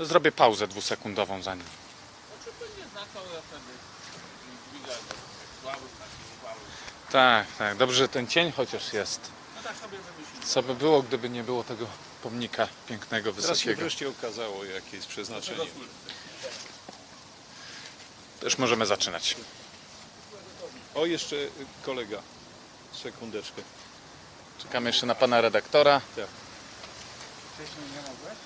Zrobię pauzę dwusekundową. Znaczy znakał, ja wtedy słaby, taki uwały. Tak, tak. Dobrze, że ten cień chociaż jest. No tak sobie wymyśliłem. Co by było, gdyby nie było tego pomnika pięknego, Teraz się wysokiego? wreszcie okazało, jakie jest przeznaczenie. Już możemy zaczynać. O, jeszcze y, kolega. Sekundeczkę. Czekamy jeszcze na pana redaktora. Wcześniej nie mogłeś?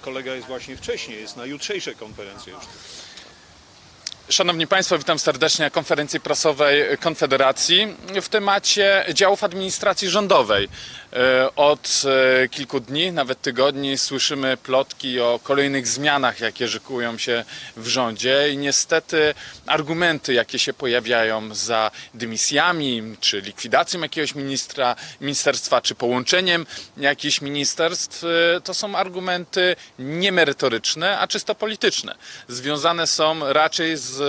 Kolega jest właśnie wcześniej, jest na jutrzejszej konferencji już. Szanowni Państwo, witam serdecznie na konferencji prasowej Konfederacji w temacie działów administracji rządowej. E, Od e, kilku dni, nawet tygodni słyszymy plotki o kolejnych zmianach, jakie szykują się w rządzie i niestety argumenty, jakie się pojawiają za dymisjami, czy likwidacją jakiegoś ministra, ministerstwa, czy połączeniem jakichś ministerstw, e, to są argumenty niemerytoryczne, a czysto polityczne. Związane są raczej z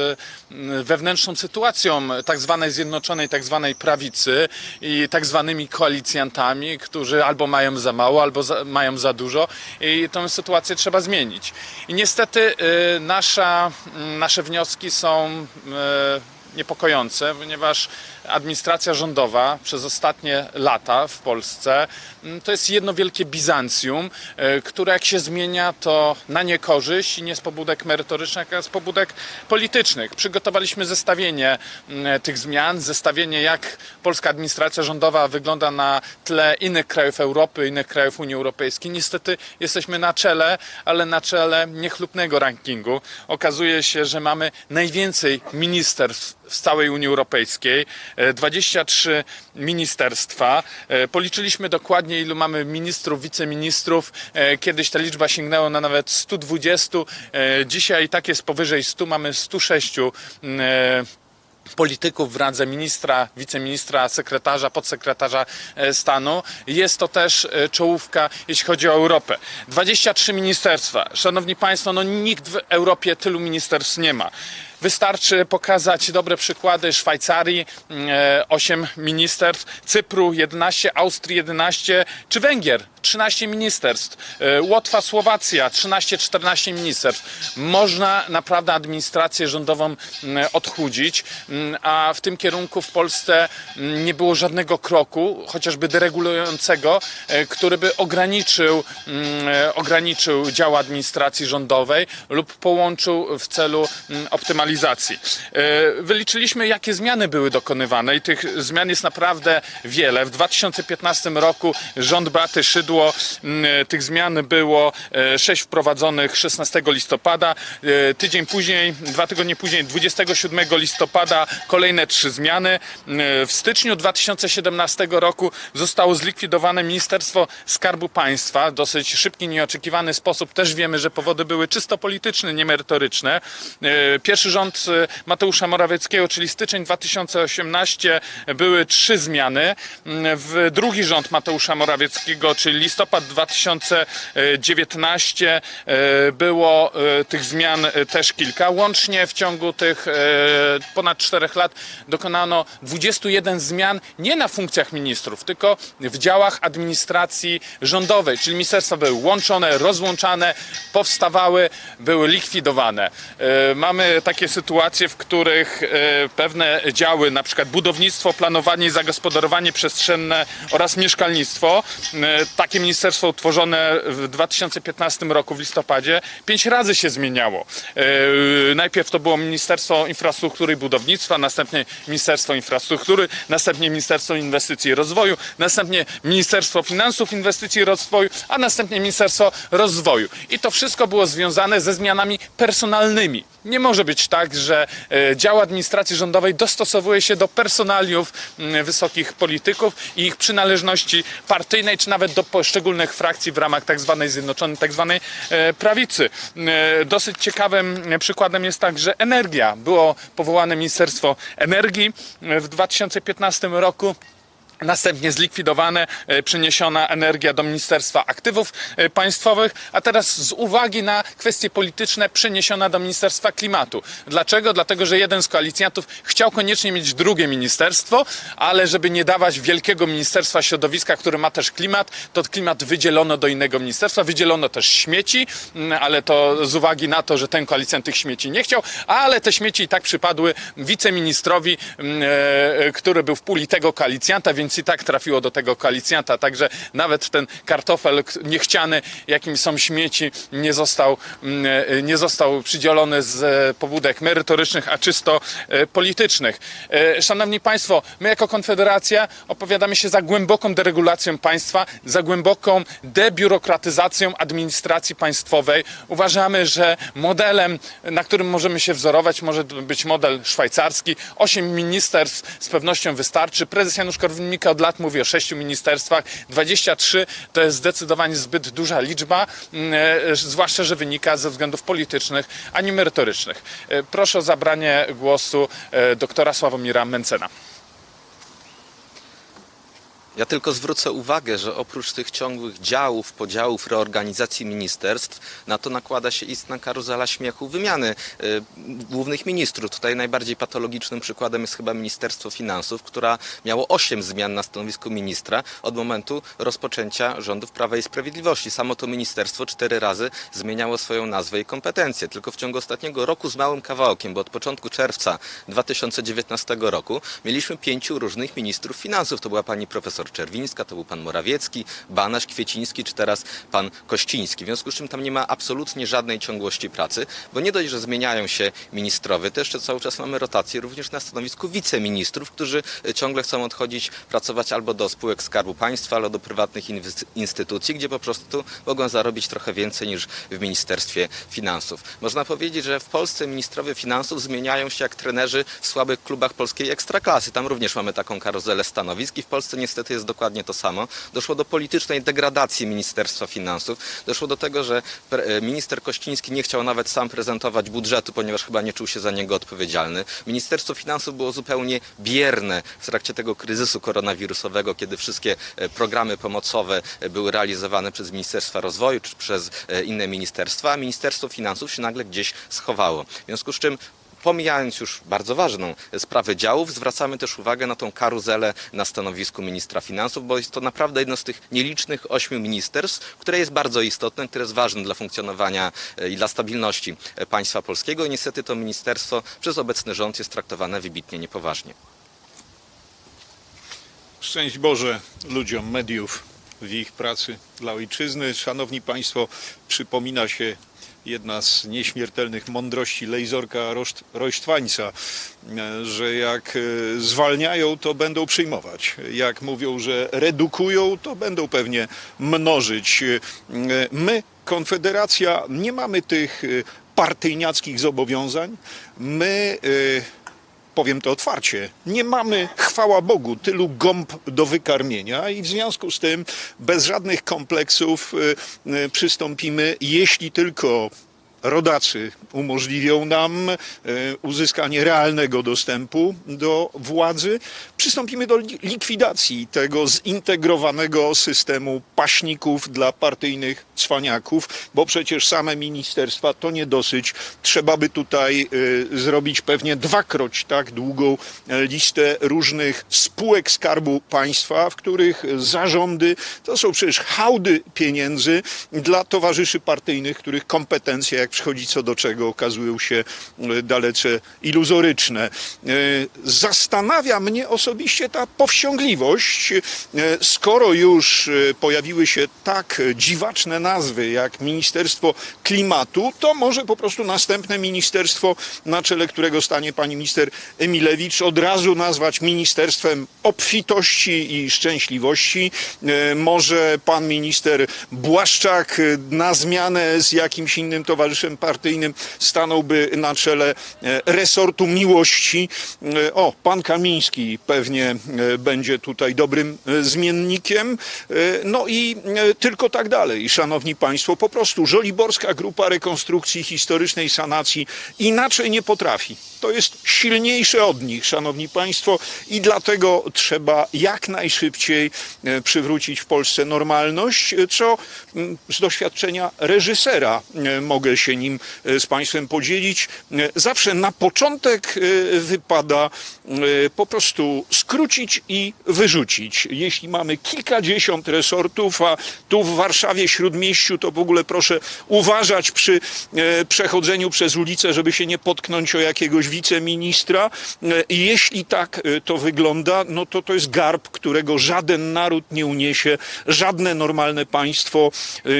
mm, wewnętrzną sytuacją tak zwanej zjednoczonej, tak zwanej prawicy i tak zwanymi koalicjantami, którzy albo mają za mało, albo za, mają za dużo i tę sytuację trzeba zmienić. I niestety y, nasza, mm, nasze wnioski są y, niepokojące, ponieważ administracja rządowa przez ostatnie lata w Polsce mm, to jest jedno wielkie Bizancjum, e, które jak się zmienia to na niekorzyść i nie z pobudek merytorycznych, a z pobudek politycznych. Przygotowaliśmy zestawienie mm, tych zmian, zestawienie jak polska administracja rządowa wygląda na tle innych krajów Europy, innych krajów Unii Europejskiej. Niestety jesteśmy na czele, ale na czele niechlubnego rankingu. Okazuje się, że mamy najwięcej ministerstw w całej Unii Europejskiej, 23 ministerstwa. E, Policzyliśmy dokładnie, ilu mamy ministrów, wiceministrów. E, Kiedyś ta liczba sięgnęła na nawet 120. E, Dzisiaj tak jest powyżej 100, mamy 106 mm, e, polityków w randze ministra, wiceministra, sekretarza, podsekretarza e, stanu. Jest to też e, czołówka, jeśli chodzi o Europę. 23 ministerstwa. Szanowni Państwo, no nikt w Europie tylu ministerstw nie ma. Wystarczy pokazać dobre przykłady Szwajcarii, e, 8 ministerstw, Cypru 11, Austrii 11, czy Węgier 13 ministerstw, e, Łotwa, Słowacja 13-14 ministerstw. Można naprawdę administrację rządową odchudzić, a w tym kierunku w Polsce nie było żadnego kroku, chociażby deregulującego, e, który by ograniczył, e, ograniczył dział administracji rządowej lub połączył w celu optymalizacji. E, Wyliczyliśmy, jakie zmiany były dokonywane i tych zmian jest naprawdę wiele. W 2015 roku rząd Beaty Szydło, tych zmian było e, sześć wprowadzonych 16 listopada. E, Tydzień później, dwa tygodnie później, 27 listopada kolejne trzy zmiany. W styczniu 2017 roku zostało zlikwidowane Ministerstwo Skarbu Państwa dosyć szybki, nieoczekiwany sposób. Też wiemy, że powody były czysto polityczne, niemerytoryczne. Pierwszy rząd e, Mateusza Morawieckiego, czyli styczeń 2018, były trzy zmiany. Mm, W drugi rząd Mateusza Morawieckiego, czyli listopad 2019, e, było e, tych zmian też kilka. Łącznie w ciągu tych ponad czterech lat dokonano 21 zmian nie na funkcjach ministrów, tylko w działach administracji rządowej, czyli ministerstwa były łączone, rozłączane, powstawały, były likwidowane. Mamy takie sytuacje, w których e, pewne działy, na przykład budownictwo, planowanie i zagospodarowanie przestrzenne oraz mieszkalnictwo, e, takie ministerstwo utworzone w 2015 roku w listopadzie, pięć razy się zmieniało. E, Najpierw to było Ministerstwo Infrastruktury i Budownictwa, następnie Ministerstwo Infrastruktury, następnie Ministerstwo Inwestycji i Rozwoju, następnie Ministerstwo Finansów, Inwestycji i Rozwoju, a następnie Ministerstwo Rozwoju. I to wszystko było związane ze zmianami personalnymi. Nie może być tak, że e, dział administracji rządowej dostosowuje się do personaliów mm, wysokich polityków i ich przynależności partyjnej, czy nawet do poszczególnych frakcji w ramach tak zwanej zjednoczonej, tak zwanej e, prawicy. E, Dosyć ciekawym przykładem jest także energia. Było powołane Ministerstwo Energii w 2015 roku. Następnie zlikwidowane, e, przeniesiona energia do Ministerstwa Aktywów e, Państwowych, a teraz z uwagi na kwestie polityczne przeniesiona do Ministerstwa Klimatu. Dlaczego? Dlatego, że jeden z koalicjantów chciał koniecznie mieć drugie ministerstwo, ale żeby nie dawać wielkiego Ministerstwa Środowiska, które ma też klimat, to klimat wydzielono do innego ministerstwa. Wydzielono też śmieci, mm, ale to z uwagi na to, że ten koalicjant tych śmieci nie chciał, ale te śmieci i tak przypadły wiceministrowi, mm, e, który był w puli tego koalicjanta, więc i tak trafiło do tego koalicjanta. Także nawet ten kartofel niechciany, jakim są śmieci, nie został, mm, e, nie został przydzielony z e, pobudek merytorycznych, a czysto e, politycznych. Szanowni Państwo, my jako Konfederacja opowiadamy się za głęboką deregulacją państwa, za głęboką debiurokratyzacją administracji państwowej. Uważamy, że modelem, na którym możemy się wzorować, może być model szwajcarski. Osiem ministerstw z pewnością wystarczy. Prezes Janusz Korwin-Mikke od lat mówi o sześciu ministerstwach. 23 to jest zdecydowanie zbyt duża liczba, mm, e, zwłaszcza, że wynika ze względów politycznych, a nie merytorycznych. E, Proszę o zabranie głosu e, doktora Sławomira Mencena. Ja tylko zwrócę uwagę, że oprócz tych ciągłych działów, podziałów, reorganizacji ministerstw, na to nakłada się istna karuzela śmiechu wymiany y, głównych ministrów. Tutaj najbardziej patologicznym przykładem jest chyba Ministerstwo Finansów, która miało 8 zmian na stanowisku ministra od momentu rozpoczęcia rządów Prawa i Sprawiedliwości. Samo to ministerstwo cztery razy zmieniało swoją nazwę i kompetencje. Tylko w ciągu ostatniego roku z małym kawałkiem, bo od początku czerwca 2019 roku mieliśmy pięciu różnych ministrów finansów. To była pani profesor Czerwińska, to był pan Morawiecki, Banaś, Kwieciński, czy teraz pan Kościński. W związku z czym tam nie ma absolutnie żadnej ciągłości pracy, bo nie dość, że zmieniają się ministrowie, to jeszcze cały czas mamy rotację również na stanowisku wiceministrów, którzy y, ciągle chcą odchodzić, pracować albo do spółek Skarbu Państwa, albo do prywatnych instytucji, gdzie po prostu mogą zarobić trochę więcej niż w Ministerstwie Finansów. Można powiedzieć, że w Polsce ministrowie finansów zmieniają się jak trenerzy w słabych klubach polskiej ekstraklasy. Tam również mamy taką karuzelę stanowisk i w Polsce niestety jest dokładnie to samo. Doszło do politycznej degradacji Ministerstwa Finansów. Doszło do tego, że e, minister Kościński nie chciał nawet sam prezentować budżetu, ponieważ chyba nie czuł się za niego odpowiedzialny. Ministerstwo Finansów było zupełnie bierne w trakcie tego kryzysu koronawirusowego, kiedy wszystkie e, programy pomocowe e, były realizowane przez Ministerstwa Rozwoju czy przez inne ministerstwa, a Ministerstwo Finansów się nagle gdzieś schowało. W związku z czym Pomijając już bardzo ważną sprawę działów, zwracamy też uwagę na tą karuzelę na stanowisku ministra finansów, bo jest to naprawdę jedno z tych nielicznych ośmiu ministerstw, które jest bardzo istotne, które jest ważne dla funkcjonowania e, i dla stabilności e, państwa polskiego i niestety to ministerstwo przez obecny rząd jest traktowane wybitnie niepoważnie. Szczęść Boże ludziom mediów w ich pracy dla ojczyzny. Szanowni Państwo, przypomina się jedna z nieśmiertelnych mądrości Lejzorka Rojsztwańca, e, że jak e, zwalniają, to będą przyjmować. Jak mówią, że redukują, to będą pewnie mnożyć. E, My, Konfederacja, nie mamy tych partyjniackich zobowiązań. My e, powiem to otwarcie, nie mamy, chwała Bogu, tylu gąb do wykarmienia i w związku z tym bez żadnych kompleksów y, y, przystąpimy, jeśli tylko rodacy umożliwią nam y, uzyskanie realnego dostępu do władzy, przystąpimy do li- likwidacji tego zintegrowanego systemu paśników dla partyjnych cwaniaków, bo przecież same ministerstwa to nie dosyć. Trzeba by tutaj y, zrobić pewnie dwakroć tak długą e, listę różnych spółek Skarbu Państwa, w których zarządy to są przecież hałdy pieniędzy dla towarzyszy partyjnych, których kompetencje, jak przychodzi co do czego, okazują się e, dalece iluzoryczne. E, Zastanawia mnie osobiście ta powściągliwość, e, skoro już pojawiły się tak dziwaczne nazwy jak Ministerstwo Klimatu, to może po prostu następne ministerstwo, na czele którego stanie pani minister Emilewicz, od razu nazwać Ministerstwem Obfitości i Szczęśliwości. Może pan minister Błaszczak na zmianę z jakimś innym towarzyszem funkcjonariuszem partyjnym, stanąłby na czele e, resortu miłości. E, O, pan Kamiński pewnie e, będzie tutaj dobrym zmiennikiem. No i tylko tak dalej. Szanowni Państwo, po prostu Żoliborska Grupa Rekonstrukcji Historycznej Sanacji inaczej nie potrafi. To jest silniejsze od nich, Szanowni Państwo, i dlatego trzeba jak najszybciej przywrócić w Polsce normalność, co mm, z doświadczenia reżysera mogę się nim e, z Państwem podzielić. E, Zawsze na początek e, wypada po prostu skrócić i wyrzucić. Jeśli mamy kilkadziesiąt resortów, a tu w Warszawie Śródmieściu, to w ogóle proszę uważać przy przechodzeniu przez ulicę, żeby się nie potknąć o jakiegoś wiceministra. Jeśli tak to wygląda, no to to jest garb, którego żaden naród nie uniesie, żadne normalne państwo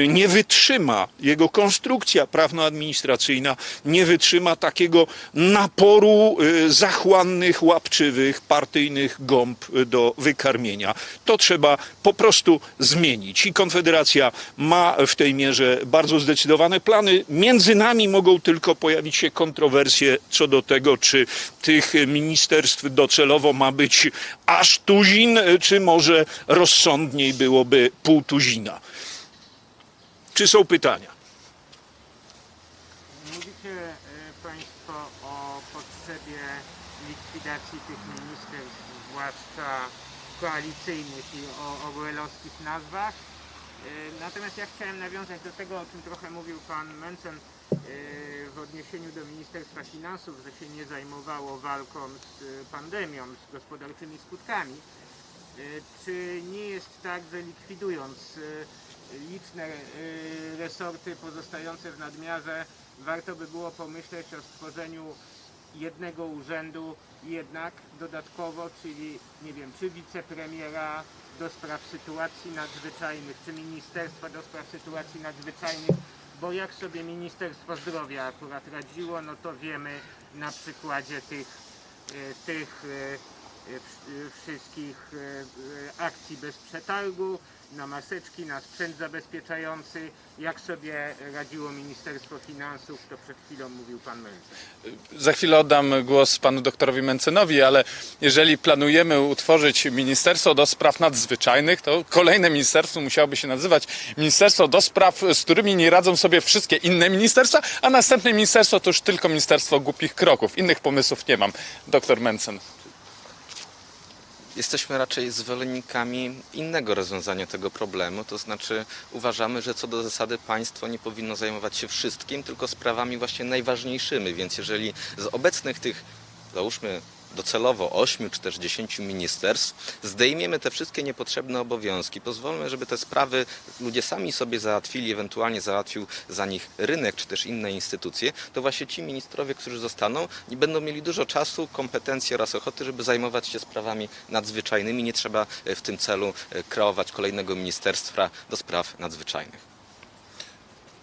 nie wytrzyma. Jego konstrukcja prawno-administracyjna nie wytrzyma takiego naporu e, zachłannych, łapczywych, partyjnych gąb e, do wykarmienia. To trzeba po prostu zmienić. I Konfederacja ma w tej mierze bardzo zdecydowane plany. Między nami mogą tylko pojawić się kontrowersje co do tego, czy tych ministerstw docelowo ma być aż tuzin, czy może rozsądniej byłoby pół tuzina. Czy są pytania? Mówicie e, Państwo o potrzebie likwidacji tych ministerstw, zwłaszcza koalicyjnych i o orwellowskich nazwach. E, Natomiast ja chciałem nawiązać do tego, o czym trochę mówił Pan Mencen e, w odniesieniu do Ministerstwa Finansów, że się nie zajmowało walką z e, pandemią, z gospodarczymi skutkami. Czy nie jest tak, że likwidując liczne resorty pozostające w nadmiarze, warto by było pomyśleć o stworzeniu jednego urzędu jednak dodatkowo, czyli nie wiem, czy wicepremiera do spraw sytuacji nadzwyczajnych, czy ministerstwa do spraw sytuacji nadzwyczajnych, bo jak sobie Ministerstwo Zdrowia akurat radziło, no to wiemy na przykładzie tych, e, tych e, e, wsz- wszystkich akcji bez przetargu, na maseczki, na sprzęt zabezpieczający. Jak sobie radziło Ministerstwo Finansów, to przed chwilą mówił pan Mencen. Za chwilę oddam głos panu doktorowi Mencenowi, ale jeżeli planujemy utworzyć Ministerstwo do Spraw Nadzwyczajnych, to kolejne ministerstwo musiałoby się nazywać Ministerstwo do Spraw, z którymi nie radzą sobie wszystkie inne ministerstwa, a następne ministerstwo to już tylko Ministerstwo Głupich Kroków. Innych pomysłów nie mam. Doktor Mencen. Jesteśmy raczej zwolennikami innego rozwiązania tego problemu, to znaczy uważamy, że co do zasady państwo nie powinno zajmować się wszystkim, tylko sprawami właśnie najważniejszymi, więc jeżeli z obecnych tych, załóżmy docelowo 8 czy też 10 ministerstw, zdejmiemy te wszystkie niepotrzebne obowiązki, pozwolmy, żeby te sprawy ludzie sami sobie załatwili, ewentualnie załatwił za nich rynek czy też inne instytucje, to właśnie ci ministrowie, którzy zostaną, będą mieli dużo czasu, kompetencji oraz ochoty, żeby zajmować się sprawami nadzwyczajnymi. Nie trzeba e, w tym celu e, kreować kolejnego ministerstwa do spraw nadzwyczajnych.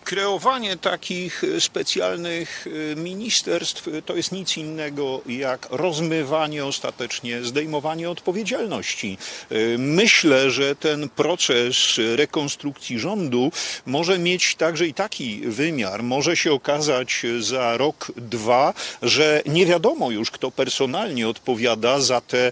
Kreowanie takich e, specjalnych e, ministerstw e, to jest nic innego jak rozmywanie ostatecznie, zdejmowanie odpowiedzialności. Myślę, że ten proces rekonstrukcji rządu może mieć także i taki wymiar. Może się okazać za rok, dwa, że nie wiadomo już, kto personalnie odpowiada za tę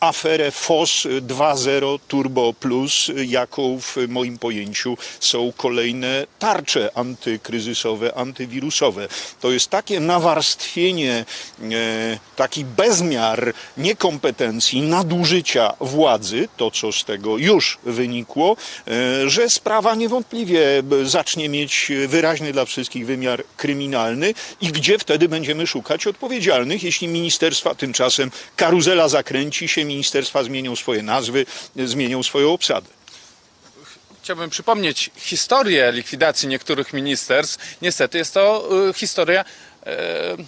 aferę FOS 2.0 Turbo Plus, jaką w moim pojęciu są kolejne tarcze antykryzysowe, antywirusowe. To jest takie nawarstwienie, e, taki bezmiar niekompetencji, nadużycia władzy, to co z tego już wynikło, e, że sprawa niewątpliwie zacznie mieć wyraźny dla wszystkich wymiar kryminalny i gdzie wtedy będziemy szukać odpowiedzialnych, jeśli ministerstwa tymczasem karuzela zakręci się, ministerstwa zmienią swoje nazwy, zmienią swoją obsadę. Chciałbym przypomnieć historię likwidacji niektórych ministerstw. Niestety jest to y, historia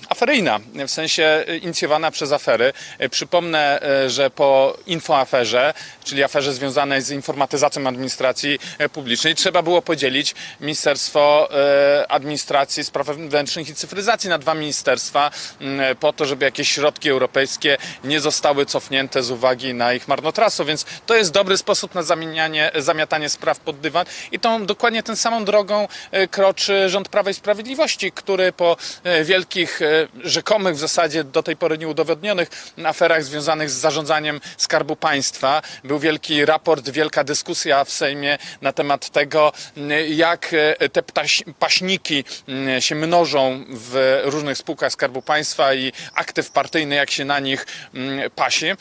aferyjna, w sensie inicjowana przez afery. E, Przypomnę, e, że po infoaferze, czyli aferze związanej z informatyzacją administracji e, publicznej, trzeba było podzielić Ministerstwo e, Administracji, Spraw Wewnętrznych i Cyfryzacji na dwa ministerstwa po to, żeby jakieś środki europejskie nie zostały cofnięte z uwagi na ich marnotrawstwo, więc to jest dobry sposób na zamienianie, zamiatanie spraw pod dywan i tą dokładnie tę samą drogą e, kroczy rząd Prawa i Sprawiedliwości, który po e, wielkich, e, rzekomych w zasadzie do tej pory nieudowodnionych aferach związanych z zarządzaniem Skarbu Państwa, był wielki raport, wielka dyskusja w Sejmie na temat tego, m, jak e, te paśniki m, się mnożą w różnych spółkach Skarbu Państwa i aktyw partyjny, jak się na nich m, pasi. M,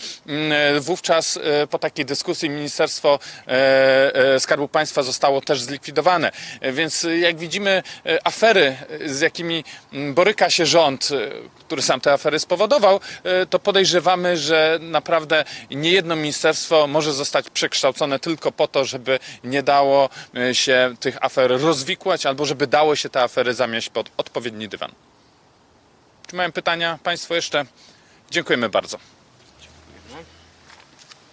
Wówczas e, po takiej dyskusji Ministerstwo e, e, Skarbu Państwa zostało też zlikwidowane. E, Więc e, jak widzimy e, afery, e, z jakimi m, boryka się rząd, e, który sam te afery spowodował, e, to podejrzewamy, że naprawdę niejedno ministerstwo może zostać przekształcone tylko po to, żeby nie dało e, się tych afer rozwikłać albo żeby dało się te afery zamieść pod odpowiedni dywan. Czy mają pytania Państwo jeszcze? Dziękujemy bardzo.